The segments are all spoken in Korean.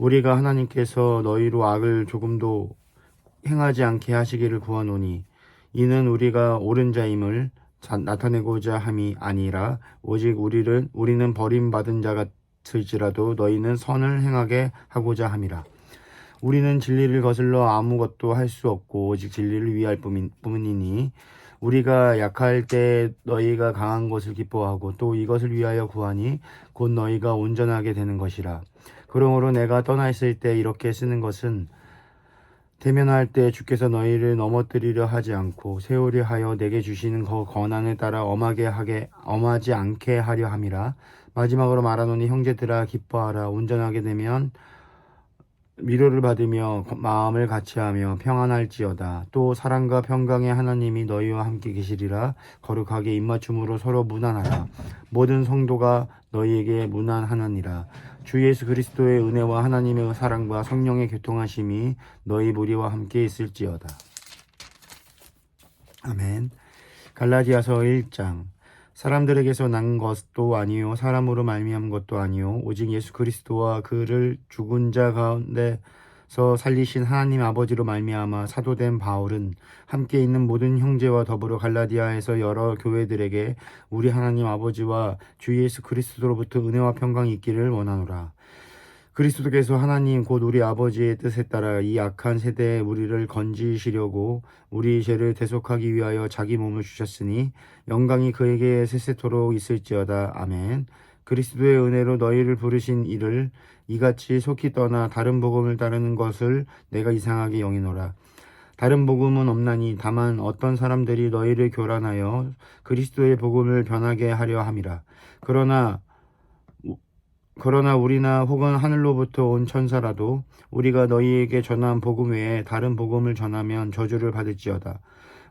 우리가 하나님께서 너희로 악을 조금도 행하지 않게 하시기를 구하노니 이는 우리가 옳은 자임을 자- 나타내고자 함이 아니라 오직 우리를 우리는 버림받은 자 같을지라도 너희는 선을 행하게 하고자 함이라. 우리는 진리를 거슬러 아무것도 할 수 없고 오직 진리를 위할 뿐이니 우리가 약할 때 너희가 강한 것을 기뻐하고 또 이것을 위하여 구하니 곧 너희가 온전하게 되는 것이라 그러므로 내가 떠나 있을 때 이렇게 쓰는 것은 대면할 때 주께서 너희를 넘어뜨리려 하지 않고 세월이 하여 내게 주시는 그 권한에 따라 엄하게 하게 엄하지 않게 하려 함이라. 마지막으로 말하노니 형제들아 기뻐하라. 온전하게 되면 위로를 받으며 마음을 같이하며 평안할지어다. 또 사랑과 평강의 하나님이 너희와 함께 계시리라. 거룩하게 입맞춤으로 서로 무난하라. 모든 성도가 너희에게 무난하느니라 주 예수 그리스도의 은혜와 하나님의 사랑과 성령의 교통하심이 너희 무리와 함께 있을지어다. 아멘. 갈라디아서 1장. 사람들에게서 난 것도 아니요 사람으로 말미암은 것도 아니요 오직 예수 그리스도와 그를 죽은 자 가운데 서 살리신 하나님 아버지로 말미암아 사도된 바울은 함께 있는 모든 형제와 더불어 갈라디아에서 여러 교회들에게 우리 하나님 아버지와 주 예수 그리스도로부터 은혜와 평강이 있기를 원하노라. 그리스도께서 하나님 곧 우리 아버지의 뜻에 따라 이 악한 세대에 우리를 건지시려고 우리 죄를 대속하기 위하여 자기 몸을 주셨으니 영광이 그에게 세세토록 있을지어다. 아멘. 그리스도의 은혜로 너희를 부르신 이를 이같이 속히 떠나 다른 복음을 따르는 것을 내가 이상하게 여기노라 다른 복음은 없나니 다만 어떤 사람들이 너희를 교란하여 그리스도의 복음을 변하게 하려 함이라 그러나 그러나 우리나 혹은 하늘로부터 온 천사라도 우리가 너희에게 전한 복음 외에 다른 복음을 전하면 저주를 받을지어다.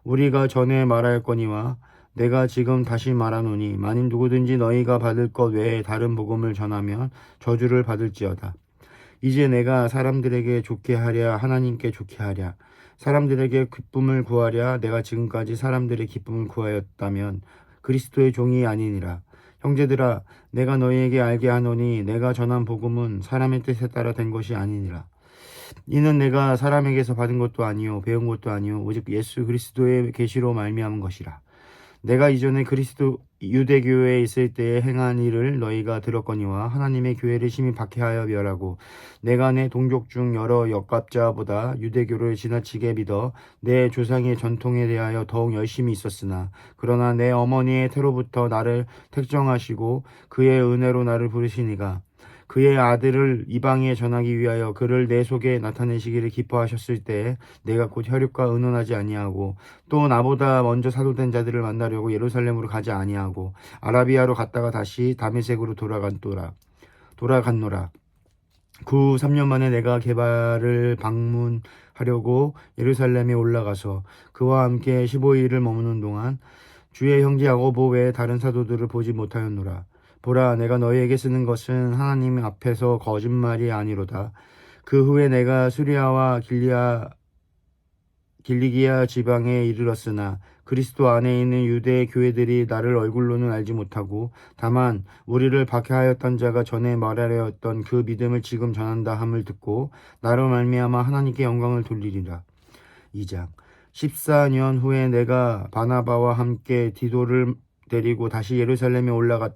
우리가 전에 말하였거니와 내가 지금 다시 말하노니 만일 누구든지 너희가 받을 것 외에 다른 복음을 전하면 저주를 받을지어다. 이제 내가 사람들에게 좋게 하랴 하나님께 좋게 하랴 사람들에게 기쁨을 구하랴 내가 지금까지 사람들의 기쁨을 구하였다면 그리스도의 종이 아니니라. 형제들아 내가 너희에게 알게 하노니 내가 전한 복음은 사람의 뜻에 따라 된 것이 아니니라. 이는 내가 사람에게서 받은 것도 아니요 배운 것도 아니요 오직 예수 그리스도의 계시로 말미암은 것이라. 내가 이전에 그리스도 유대교회에 있을 때에 행한 일을 너희가 들었거니와 하나님의 교회를 심히 박해하여 멸하고. 내가 내 동족 중 여러 역갑자보다 유대교를 지나치게 믿어 내 조상의 전통에 대하여 더욱 열심히 있었으나 그러나 내 어머니의 태로부터 나를 택정하시고 그의 은혜로 나를 부르시니가 그의 아들을 이방에 전하기 위하여 그를 내 속에 나타내시기를 기뻐하셨을 때 내가 곧 혈육과 의논하지 아니하고 또 나보다 먼저 사도된 자들을 만나려고 예루살렘으로 가지 아니하고 아라비아로 갔다가 다시 다메섹으로 돌아간노라 돌아갔노라. 그 3년 만에 내가 개발을 방문하려고 예루살렘에 올라가서 그와 함께 15일을 머무는 동안 주의 형제 야고보 외에 다른 사도들을 보지 못하였노라 보라 내가 너희에게 쓰는 것은 하나님 앞에서 거짓말이 아니로다. 그 후에 내가 수리아와 길리아 길리기아 지방에 이르렀으나 그리스도 안에 있는 유대 교회들이 나를 얼굴로는 알지 못하고 다만 우리를 박해하였던 자가 전에 말하려 했던 그 믿음을 지금 전한다 함을 듣고 나로 말미암아 하나님께 영광을 돌리리라. 2장 14년 후에 내가 바나바와 함께 디도를 데리고 다시 예루살렘에 올라갔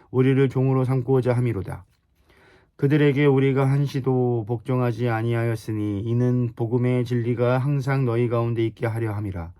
우리를 종으로 삼고자 함이로다. 그들에게 우리가 한시도 복종하지 아니하였으니 이는 복음의 진리가 항상 너희 가운데 있게 하려 함이라.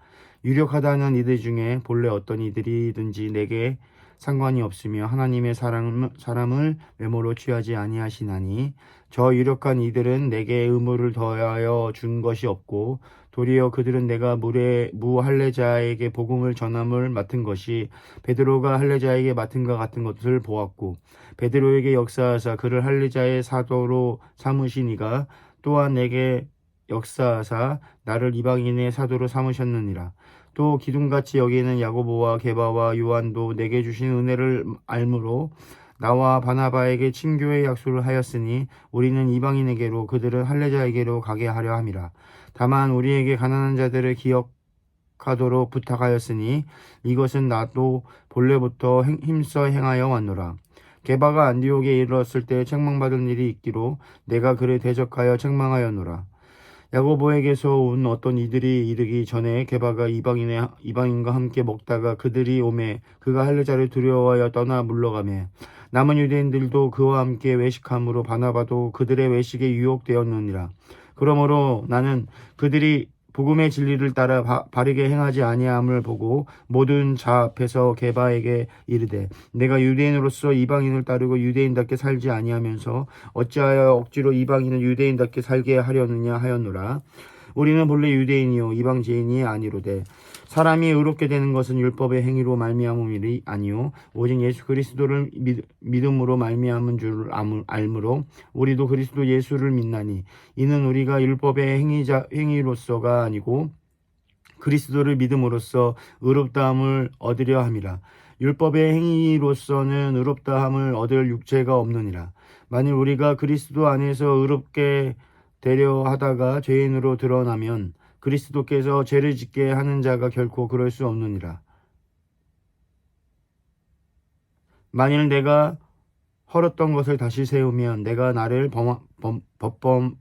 유력하다는 이들 중에 본래 어떤 이들이든지 내게 상관이 없으며 하나님의 사람, 사람을 메모로 취하지 아니하시나니 저 유력한 이들은 내게 의무를 더하여 준 것이 없고 도리어 그들은 내가 물에 무할례자에게 복음을 전함을 맡은 것이 베드로가 할례자에게 맡은 것 같은 것을 보았고 베드로에게 역사하사 그를 할례자의 사도로 삼으시니가 또한 내게 역사하사 나를 이방인의 사도로 삼으셨느니라. 또 기둥같이 여기는 야고보와 게바와 요한도 내게 주신 은혜를 알므로 나와 바나바에게 친교의 약속을 하였으니 우리는 이방인에게로 그들은 할례자에게로 가게 하려 함이라. 다만 우리에게 가난한 자들을 기억하도록 부탁하였으니 이것은 나도 본래부터 행- 힘써 행하여 왔노라. 게바가 안디옥에 이르렀을 때 책망받은 일이 있기로 내가 그를 대적하여 책망하였노라. 야고보에게서 온 어떤 이들이 이르기 전에 게바가 이방인의 이방인과 함께 먹다가 그들이 오매 그가 할례자를 두려워하여 떠나 물러가매 남은 유대인들도 그와 함께 외식함으로 바나바도 그들의 외식에 유혹되었느니라 그러므로 나는 그들이 복음의 진리를 따라 바, 바르게 행하지 아니함을 보고 모든 자 앞에서 게바에게 이르되 내가 유대인으로서 이방인을 따르고 유대인답게 살지 아니하면서 어찌하여 억지로 이방인을 유대인답게 살게 하려느냐 하였노라? 우리는 본래 유대인이요 이방지인이 아니로되 사람이 의롭게 되는 것은 율법의 행위로 말미암음이 아니요 오직 예수 그리스도를 믿, 믿음으로 말미암은 줄 암- 알므로 우리도 그리스도 예수를 믿나니 이는 우리가 율법의 행위자 행위로서가 아니고 그리스도를 믿음으로써 의롭다함을 얻으려 함이라. 율법의 행위로서는 의롭다함을 얻을 육체가 없느니라. 만일 우리가 그리스도 안에서 의롭게 되려 하다가 죄인으로 드러나면 그리스도께서 죄를 짓게 하는 자가 결코 그럴 수 없느니라. 만일 내가 헐었던 것을 다시 세우면 내가 나를 범, 범, 법범,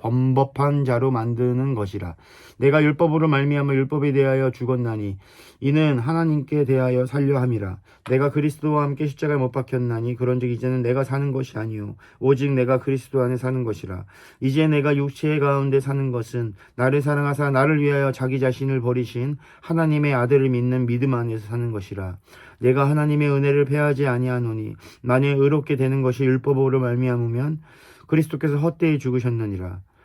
범법한 자로 만드는 것이라. 내가 율법으로 말미암아 율법에 대하여 죽었나니 이는 하나님께 대하여 살려 함이라. 내가 그리스도와 함께 십자가에 못 박혔나니 그런즉 이제는 내가 사는 것이 아니요 오직 내가 그리스도 안에 사는 것이라. 이제 내가 육체 가운데 사는 것은 나를 사랑하사 나를 위하여 자기 자신을 버리신 하나님의 아들을 믿는 믿음 안에서 사는 것이라. 내가 하나님의 은혜를 패하지 아니하노니 만일 의롭게 되는 것이 율법으로 말미암으면 그리스도께서 헛되이 죽으셨느니라.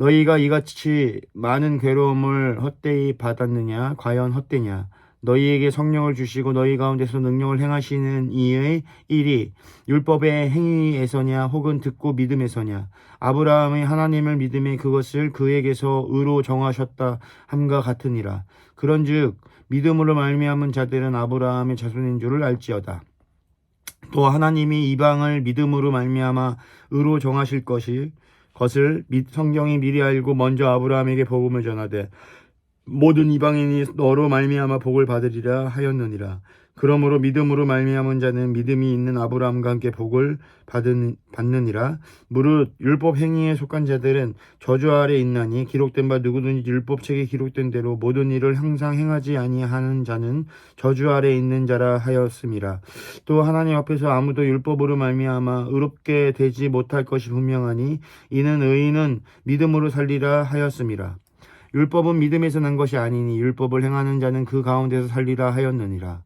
너희가 이같이 많은 괴로움을 헛되이 받았느냐? 과연 헛되냐? 너희에게 성령을 주시고 너희 가운데서 능력을 행하시는 이의 일이 율법의 행위에서냐? 혹은 듣고 믿음에서냐? 아브라함의 하나님을 믿음에 그것을 그에게서 의로 정하셨다 함과 같으니라. 그런즉 믿음으로 말미암은 자들은 아브라함의 자손인 줄을 알지어다. 또 하나님이 이방을 믿음으로 말미암아 의로 정하실 것이 것을 미- 성경이 미리 알고 먼저 아브라함에게 복음을 전하되 모든 이방인이 너로 말미암아 복을 받으리라 하였느니라. 그러므로 믿음으로 말미암은 자는 믿음이 있는 아브라함과 함께 복을 받은, 받느니라. 무릇 율법 행위에 속한 자들은 저주 아래 있나니 기록된 바 누구든지 율법책에 기록된 대로 모든 일을 항상 행하지 아니하는 자는 저주 아래 있는 자라 하였음이라. 또 하나님 앞에서 아무도 율법으로 말미암아 의롭게 되지 못할 것이 분명하니 이는 의인은 믿음으로 살리라 하였음이라. 율법은 믿음에서 난 것이 아니니 율법을 행하는 자는 그 가운데서 살리라 하였느니라.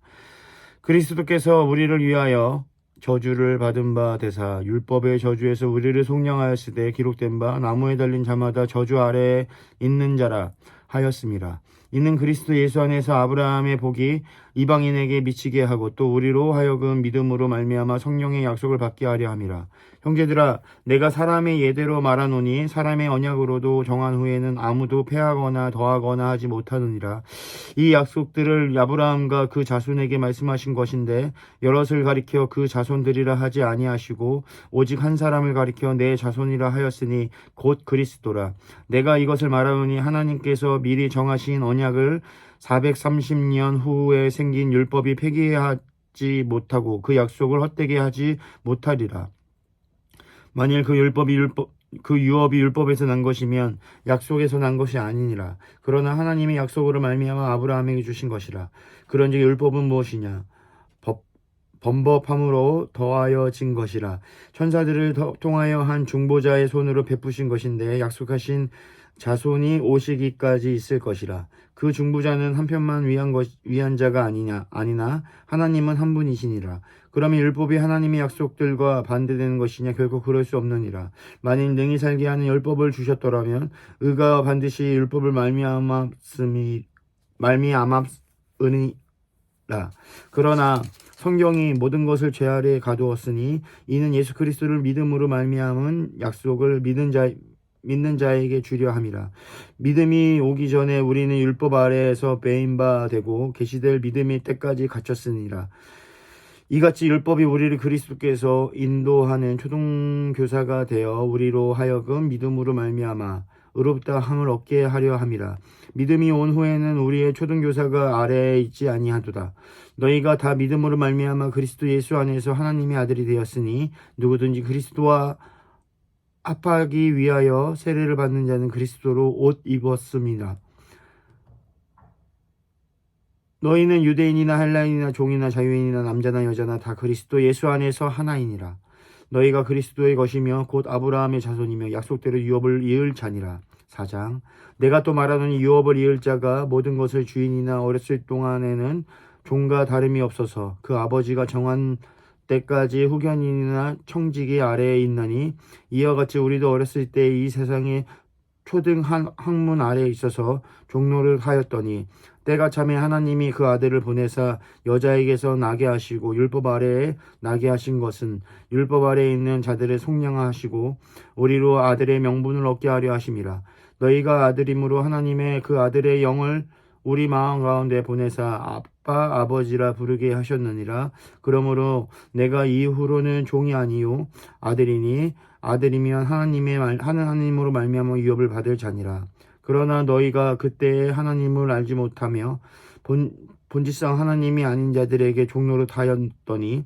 그리스도께서 우리를 위하여 저주를 받은 바 되사 율법의 저주에서 우리를 속량하였으되 기록된 바 나무에 달린 자마다 저주 아래에 있는 자라 하였습니다. 이는 그리스도 예수 안에서 아브라함의 복이 이방인에게 미치게 하고 또 우리로 하여금 믿음으로 말미암아 성령의 약속을 받게 하려 함이라. 형제들아 내가 사람의 예대로 말하노니 사람의 언약으로도 정한 후에는 아무도 패하거나 더하거나 하지 못하느니라. 이 약속들을 아브라함과 그 자손에게 말씀하신 것인데 여럿을 가리켜 그 자손들이라 하지 아니하시고 오직 한 사람을 가리켜 내 자손이라 하였으니 곧 그리스도라. 내가 이것을 말하노니 하나님께서 미리 정하신 언약을 430년 후에 생긴 율법이 폐기하지 못하고 그 약속을 헛되게 하지 못하리라. 만일 그 율법이 율법 그 유업이 율법에서 난 것이면 약속에서 난 것이 아니니라. 그러나 하나님의 약속으로 말미암아 아브라함에게 주신 것이라. 그런즉 율법은 무엇이냐? 법 범법함으로 더하여진 것이라. 천사들을 더- 통하여 한 중보자의 손으로 베푸신 것인데 약속하신 자손이 오시기까지 있을 것이라. 그 중보자는 한편만 위한 것 위한 자가 아니냐 아니나 하나님은 한 분이시니라. 그러면 율법이 하나님의 약속들과 반대되는 것이냐 결코 그럴 수 없느니라. 만일 능히 살게 하는 율법을 주셨더라면 의가 반드시 율법을 말미암았음이 말미암았으니라. 그러나 성경이 모든 것을 죄 아래에 가두었으니 이는 예수 그리스도를 믿음으로 말미암은 약속을 믿는 자 믿는 자에게 주려 함이라. 믿음이 오기 전에 우리는 율법 아래에서 배인 바 되고 계시될 믿음의 때까지 갇혔으니라. 이같이 율법이 우리를 그리스도께서 인도하는 초등교사가 되어 우리로 하여금 믿음으로 말미암아 의롭다 함을 얻게 하려 함이라. 믿음이 온 후에는 우리의 초등교사가 아래에 있지 아니하도다. 너희가 다 믿음으로 말미암아 그리스도 예수 안에서 하나님의 아들이 되었으니 누구든지 그리스도와 합하기 위하여 세례를 받는 자는 그리스도로 옷 입었습니다. 너희는 유대인이나 헬라인이나 종이나 자유인이나 남자나 여자나 다 그리스도 예수 안에서 하나이니라. 너희가 그리스도의 것이며 곧 아브라함의 자손이며 약속대로 유업을 이을 자니라. 4장 내가 또 말하노니 유업을 이을 자가 모든 것을 주인이나 어렸을 동안에는 종과 다름이 없어서 그 아버지가 정한 때까지 후견인이나 청지기 아래에 있나니 이와 같이 우리도 어렸을 때 이 세상의 초등 한 학문 아래에 있어서 종로를 하였더니 때가 참에 하나님이 그 아들을 보내사 여자에게서 나게 하시고 율법 아래에 나게 하신 것은 율법 아래에 있는 자들을 속량하시고 우리로 아들의 명분을 얻게 하려 하심이라. 너희가 아들임으로 하나님의 그 아들의 영을 우리 마음 가운데 보내사 아빠 아버지라 부르게 하셨느니라. 그러므로 내가 이후로는 종이 아니요 아들이니 아들이면 하나님의 말, 하나님으로 말미암아 유업을 받을 자니라. 그러나 너희가 그때에 하나님을 알지 못하며 본, 본질상 하나님이 아닌 자들에게 종로로 다였더니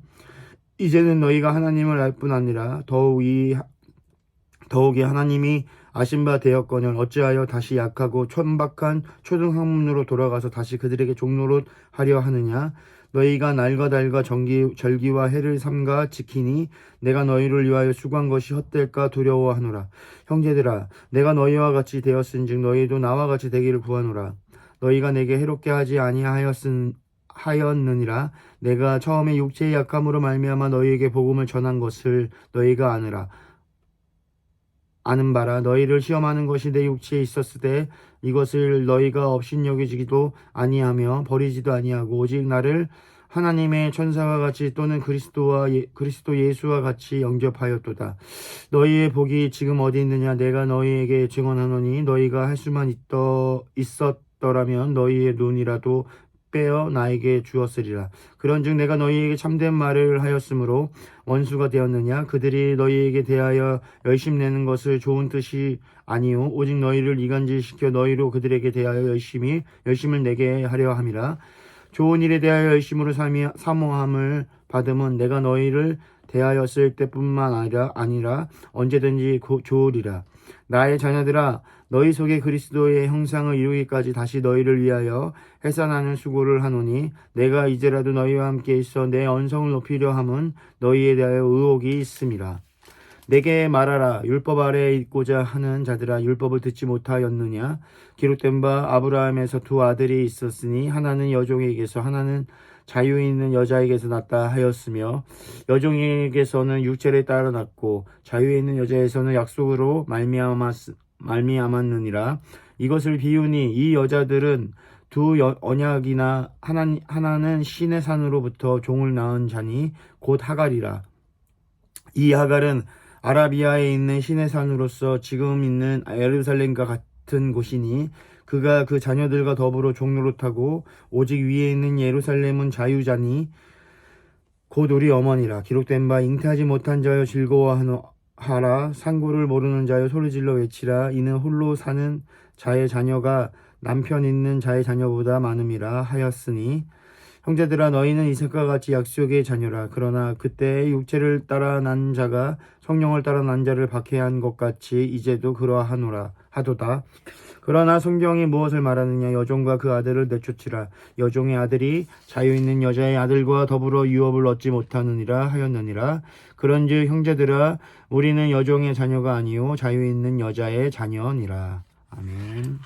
이제는 너희가 하나님을 알 뿐 아니라 더욱 이 더욱이 하나님이 아신 바 되었거늘 어찌하여 다시 약하고 천박한 초등학문으로 돌아가서 다시 그들에게 종로로 하려 하느냐? 너희가 날과 달과 정기, 절기와 해를 삼가 지키니 내가 너희를 위하여 수고한 것이 헛될까 두려워하노라. 형제들아 내가 너희와 같이 되었은즉 너희도 나와 같이 되기를 구하노라. 너희가 내게 해롭게 하지 아니하였은 하였느니라. 내가 처음에 육체의 약함으로 말미암아 너희에게 복음을 전한 것을 너희가 아느라 아는 바라 너희를 시험하는 것이 내 육체에 있었을 때 이것을 너희가 업신여기지기도 아니하며 버리지도 아니하고 오직 나를 하나님의 천사와 같이 또는 그리스도와 예, 그리스도 예수와 같이 영접하였도다. 너희의 복이 지금 어디 있느냐? 내가 너희에게 증언하노니 너희가 할 수만 있더, 있었더라면 너희의 눈이라도 빼어 나에게 주었으리라. 그런즉 내가 너희에게 참된 말을 하였으므로 원수가 되었느냐? 그들이 너희에게 대하여 열심 내는 것을 좋은 뜻이 아니요 오직 너희를 이간질시켜 너희로 그들에게 대하여 열심히 열심을 내게 하려 함이라. 좋은 일에 대하여 열심으로 사모함을 받음은 내가 너희를 대하였을 때뿐만 아니라 아니라 언제든지 고, 좋으리라. 나의 자녀들아 너희 속에 그리스도의 형상을 이루기까지 다시 너희를 위하여 해산하는 수고를 하노니 내가 이제라도 너희와 함께 있어 내 언성을 높이려 함은 너희에 대하여 의혹이 있음이라. 내게 말하라 율법 아래에 있고자 하는 자들아 율법을 듣지 못하였느냐 기록된 바 아브라함에서 두 아들이 있었으니 하나는 여종에게서 하나는 자유에 있는 여자에게서 났다 하였으며 여종에게서는 육체를 따라 났고 자유에 있는 여자에서는 약속으로 말미암았 말미암았느니라. 이것을 비유니 이 여자들은 두 여- 언약이나 하나, 하나는 신의 산으로부터 종을 낳은 자니 곧 하갈이라. 이 하갈은 아라비아에 있는 신의 산으로서 지금 있는 예루살렘과 같은 곳이니 그가 그 자녀들과 더불어 종로로 타고 오직 위에 있는 예루살렘은 자유자니 곧 우리 어머니라. 기록된 바 잉태하지 못한 자여 즐거워하라. 상고를 모르는 자여 소리질러 외치라. 이는 홀로 사는 자의 자녀가 남편 있는 자의 자녀보다 많음이라 하였으니 형제들아 너희는 이삭과 같이 약속의 자녀라. 그러나 그때 육체를 따라 난 자가 성령을 따라 난 자를 박해한 것 같이 이제도 그러하노라 하도다. 그러나 성경이 무엇을 말하느냐? 여종과 그 아들을 내쫓으라. 여종의 아들이 자유 있는 여자의 아들과 더불어 유업을 얻지 못하느니라 하였느니라. 그런즉 형제들아 우리는 여종의 자녀가 아니요 자유 있는 여자의 자녀니라. 아멘